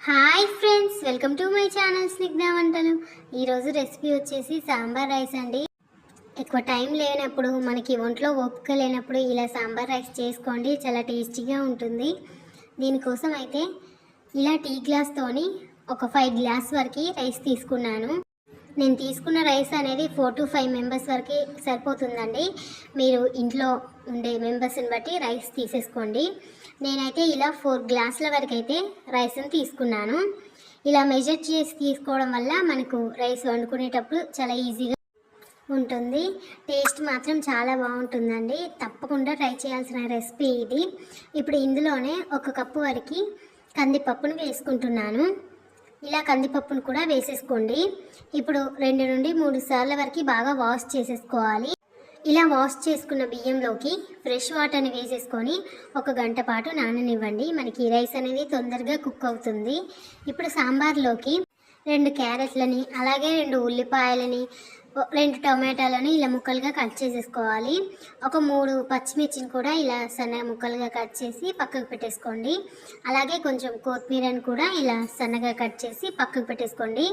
Hi friends welcome to my channel Snigdha వంటలు. ఈరోజు recipe వచ్చేసి సాంబార్ రైస్ అండి. ఎక్కువ టైం లేనప్పుడు మనకి ఒంట్లో ఓపిక లేనప్పుడు ఇలా సాంబార్ రైస్ చేసుకోండి చాలా టేస్టీగా ఉంటుంది. దీనికోసం అయితే ఇలా టీ గ్లాస్తోని ఒక ఫైవ్ గ్లాస్ వరకు రైస్ తీసుకున్నాను. నేను తీసుకున్న రైస్ అనేది ఫోర్ టు ఫైవ్ మెంబర్స్ వరకు సరిపోతుందండి. మీరు ఇంట్లో ఉండే మెంబర్స్ని బట్టి రైస్ తీసేసుకోండి. నేనైతే ఇలా ఫోర్ గ్లాసుల వరకు అయితే రైస్ని తీసుకున్నాను. ఇలా మెజర్ చేసి తీసుకోవడం వల్ల మనకు రైస్ వండుకునేటప్పుడు చాలా ఈజీగా ఉంటుంది. టేస్ట్ మాత్రం చాలా బాగుంటుందండి. తప్పకుండా ట్రై చేయాల్సిన రెసిపీ ఇది. ఇప్పుడు ఇందులోనే ఒక కప్పు వరకు కందిపప్పును వేసుకుంటున్నాను. ఇలా కందిపప్పును కూడా వేసేసుకోండి. ఇప్పుడు రెండు నుండి మూడు సార్ల వరకు బాగా వాష్ చేసేసుకోవాలి. ఇలా వాష్ చేసుకున్న బియ్యంలోకి ఫ్రెష్ వాటర్ని వేసేసుకొని ఒక గంట పాటు నాననివ్వండి. మనకి రైస్ అనేది తొందరగా కుక్ అవుతుంది. ఇప్పుడు సాంబార్లోకి రెండు క్యారెట్లని అలాగే రెండు ఉల్లిపాయలని రెండు టొమాటోలని ఇలా ముక్కలుగా కట్ చేసేసుకోవాలి. ఒక మూడు పచ్చిమిర్చిని కూడా ఇలా సన్నగా ముక్కలుగా కట్ చేసి పక్కకు పెట్టేసుకోండి. అలాగే కొంచెం కొత్తిమీరని కూడా ఇలా సన్నగా కట్ చేసి పక్కకు పెట్టేసుకోండి.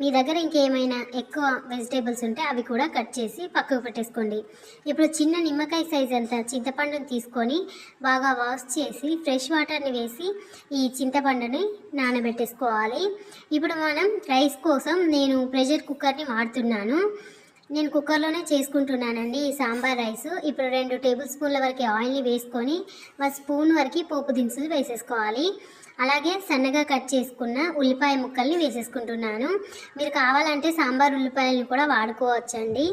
మీ దగ్గర ఇంకేమైనా ఎక్కువ వెజిటేబుల్స్ ఉంటే అవి కూడా కట్ చేసి పక్కకు పెట్టేసుకోండి. ఇప్పుడు చిన్న నిమ్మకాయ సైజ్ అంత చింతపండుని తీసుకొని బాగా వాష్ చేసి ఫ్రెష్ వాటర్ని వేసి ఈ చింతపండుని నానబెట్టేసుకోవాలి. ఇప్పుడు మనం రైస్ కోసం నేను ప్రెషర్ కుక్కర్ని వాడుతున్నాను. నేను కుక్కర్లోనే చేసుకుంటున్నానండి ఈ సాంబార్ రైస్. ఇప్పుడు రెండు టేబుల్ స్పూన్ల వరకు ఆయిల్ని వేసుకొని ఒక స్పూన్ వరకు పోపు దినుసులు వేసేసుకోవాలి. అలాగే సన్నగా కట్ చేసుకున్న ఉల్లిపాయ ముక్కల్ని వేసేసుకుంటున్నాను. మీరు కావాలంటే సాంబార్ ఉల్లిపాయలను కూడా వాడుకోవచ్చండి.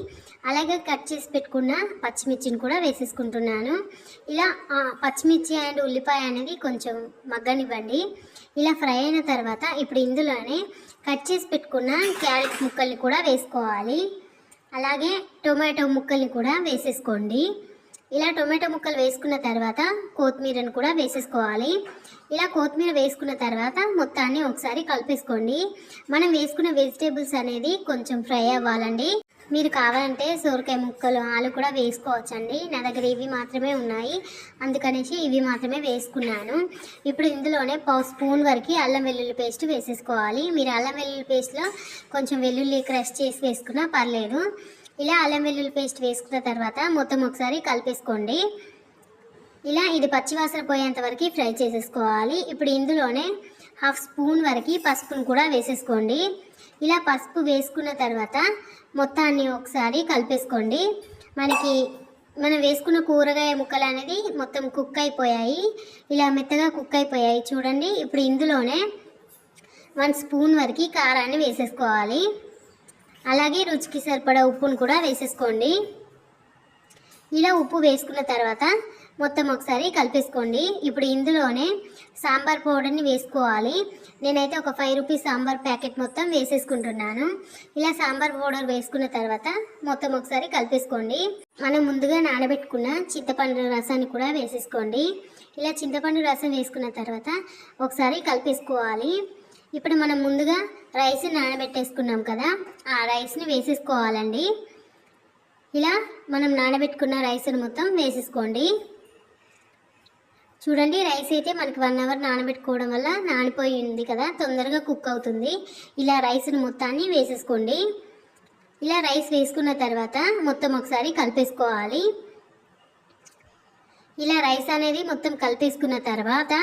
అలాగే కట్ చేసి పెట్టుకున్న పచ్చిమిర్చిని కూడా వేసేసుకుంటున్నాను. ఇలా పచ్చిమిర్చి అండ్ ఉల్లిపాయ అనేది కొంచెం మగ్గనివ్వండి. ఇలా ఫ్రై అయిన తర్వాత ఇప్పుడు ఇందులోనే కట్ చేసి పెట్టుకున్న క్యారెట్ ముక్కల్ని కూడా వేసుకోవాలి. అలాగే టొమాటో ముక్కల్ని కూడా వేసేసుకోండి. ఇలా టొమాటో ముక్కలు వేసుకున్న తర్వాత కొత్తిమీరను కూడా వేసేసుకోవాలి. ఇలా కొత్తిమీర వేసుకున్న తర్వాత మొత్తాన్ని ఒకసారి కలిపేసుకోండి. మనం వేసుకున్న వెజిటేబుల్స్ అనేది కొంచెం ఫ్రై అవ్వాలండి. మీరు కావాలంటే సోరకాయ ముక్కలు ఆలు కూడా వేసుకోవచ్చండి. నా దగ్గర ఇవి మాత్రమే ఉన్నాయి. అందుకనేసి ఇవి మాత్రమే వేసుకున్నాను. ఇప్పుడు ఇందులోనే పావు స్పూన్ వరకు అల్లం వెల్లుల్లి పేస్ట్ వేసేసుకోవాలి. మీరు అల్లం వెల్లుల్లి పేస్ట్లో కొంచెం వెల్లుల్లి క్రష్ చేసి వేసుకున్నా పర్లేదు. ఇలా అల్లం వెల్లుల్లి పేస్ట్ వేసుకున్న తర్వాత మొత్తం ఒకసారి కలిపేసుకోండి. ఇలా ఇది పచ్చివాసన పోయేంత వరకు ఫ్రై చేసేసుకోవాలి. ఇప్పుడు ఇందులోనే హాఫ్ స్పూన్ వరకు పసుపును కూడా వేసేసుకోండి. ఇలా పసుపు వేసుకున్న తర్వాత మొత్తాన్ని ఒకసారి కలిపేసుకోండి. మనకి మనం వేసుకున్న కూరగాయ ముక్కలు అనేది మొత్తం కుక్ అయిపోయాయి. ఇలా మెత్తగా కుక్ అయిపోయాయి. చూడండి ఇప్పుడు ఇందులోనే వన్ స్పూన్ వరకు కారాన్ని వేసేసుకోవాలి. అలాగే రుచికి సరిపడా ఉప్పును కూడా వేసేసుకోండి. ఇలా ఉప్పు వేసుకున్న తర్వాత మొత్తం ఒకసారి కలిపేసుకోండి. ఇప్పుడు ఇందులోనే సాంబార్ పౌడర్ని వేసుకోవాలి. నేనైతే ఒక ఫైవ్ రూపీస్ సాంబార్ ప్యాకెట్ మొత్తం వేసేసుకుంటున్నాను. ఇలా సాంబార్ పౌడర్ వేసుకున్న తర్వాత మొత్తం ఒకసారి కలిపేసుకోండి. మనం ముందుగా నానబెట్టుకున్న చింతపండు రసాన్ని కూడా వేసేసుకోండి. ఇలా చింతపండు రసం వేసుకున్న తర్వాత ఒకసారి కలిపేసుకోవాలి. ఇప్పుడు మనం ముందుగా రైస్ నానబెట్టేసుకున్నాం కదా ఆ రైస్ని వేసేసుకోవాలండి. ఇలా మనం నానబెట్టుకున్న రైస్ని మొత్తం వేసేసుకోండి. చూడండి రైస్ అయితే మనకి వన్ అవర్ నానబెట్టుకోవడం వల్ల నానిపోయి ఉంది కదా తొందరగా కుక్ అవుతుంది. ఇలా రైస్ని మొత్తాన్ని వేసేసుకోండి. ఇలా రైస్ వేసుకున్న తర్వాత మొత్తం ఒకసారి కలిపేసుకోవాలి. ఇలా రైస్ అనేది మొత్తం కలిపేసుకున్న తర్వాత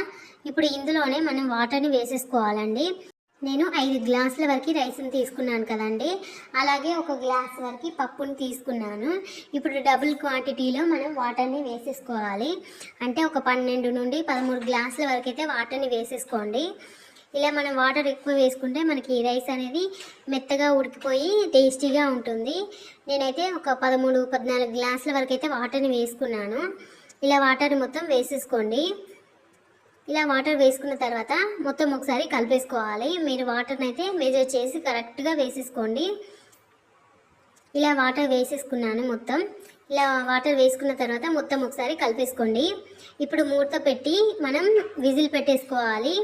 ఇప్పుడు ఇందులోనే మనం వాటర్ని వేసేసుకోవాలండి. నేను ఐదు గ్లాసుల వరకు రైస్ని తీసుకున్నాను కదండి. అలాగే ఒక గ్లాస్ వరకు పప్పుని తీసుకున్నాను. ఇప్పుడు డబుల్ క్వాంటిటీలో మనం వాటర్ని వేసేసుకోవాలి. అంటే ఒక పన్నెండు నుండి పదమూడు గ్లాసుల వరకు అయితే వాటర్ని వేసేసుకోండి. ఇలా మనం వాటర్ ఎక్కువ వేసుకుంటే మనకి రైస్ అనేది మెత్తగా ఉడికిపోయి టేస్టీగా ఉంటుంది. నేనైతే ఒక పదమూడు పద్నాలుగు గ్లాసుల వరకు అయితే వాటర్ని వేసుకున్నాను. ఇలా వాటర్ మొత్తం వేసేసుకోండి. ఇలా వాటర్ వేసుకున్న తర్వాత మొత్తం ఒకసారి కలిపేసుకోవాలి. మీరు వాటర్ని అయితే మెజర్ చేసి కరెక్ట్గా వేసేసుకోండి. ఇలా వాటర్ వేసేసుకున్నాను మొత్తం. ఇలా వాటర్ వేసుకున్న తర్వాత మొత్తం ఒకసారి కలిపేసుకోండి. ఇప్పుడు మూత పెట్టి మనం విజిల్ పెట్టేసుకోవాలి.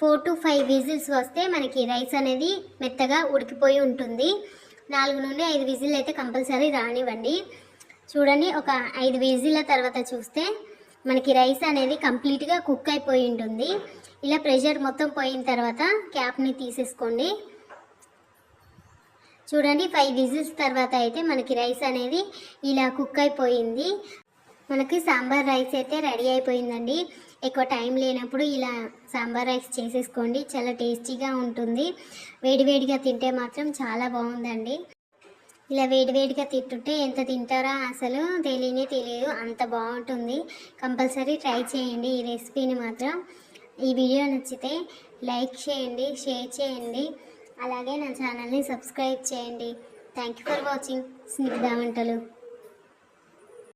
ఫోర్ టు ఫైవ్ విజిల్స్ వస్తే మనకి రైస్ అనేది మెత్తగా ఉడికిపోయి ఉంటుంది. నాలుగు నుండి ఐదు విజిల్ అయితే కంపల్సరీ రానివ్వండి. చూడండి ఒక ఐదు విజిల్ల తర్వాత చూస్తే మనకి రైస్ అనేది కంప్లీట్గా కుక్ అయిపోయి ఉంటుంది. ఇలా ప్రెషర్ మొత్తం పోయిన తర్వాత క్యాప్ని తీసేసుకోండి. చూడండి ఫైవ్ విజిల్స్ తర్వాత అయితే మనకి రైస్ అనేది ఇలా కుక్ అయిపోయింది. మనకి సాంబార్ రైస్ అయితే రెడీ అయిపోయిందండి. ఎక్కువ టైం లేనప్పుడు ఇలా సాంబార్ రైస్ చేసేసుకోండి. చాలా టేస్టీగా ఉంటుంది. వేడివేడిగా తింటే మాత్రం చాలా బాగుందండి. ఇలా వేడివేడిగా తింటుంటే ఎంత తింటారో అసలు తెలియనే తెలియదు. అంత బాగుంటుంది. కంపల్సరీ ట్రై చేయండి ఈ రెసిపీని మాత్రం. ఈ వీడియో నచ్చితే లైక్ చేయండి షేర్ చేయండి. అలాగే నా ఛానల్ని సబ్స్క్రైబ్ చేయండి. Thank you for watching Snigdha వంటలు.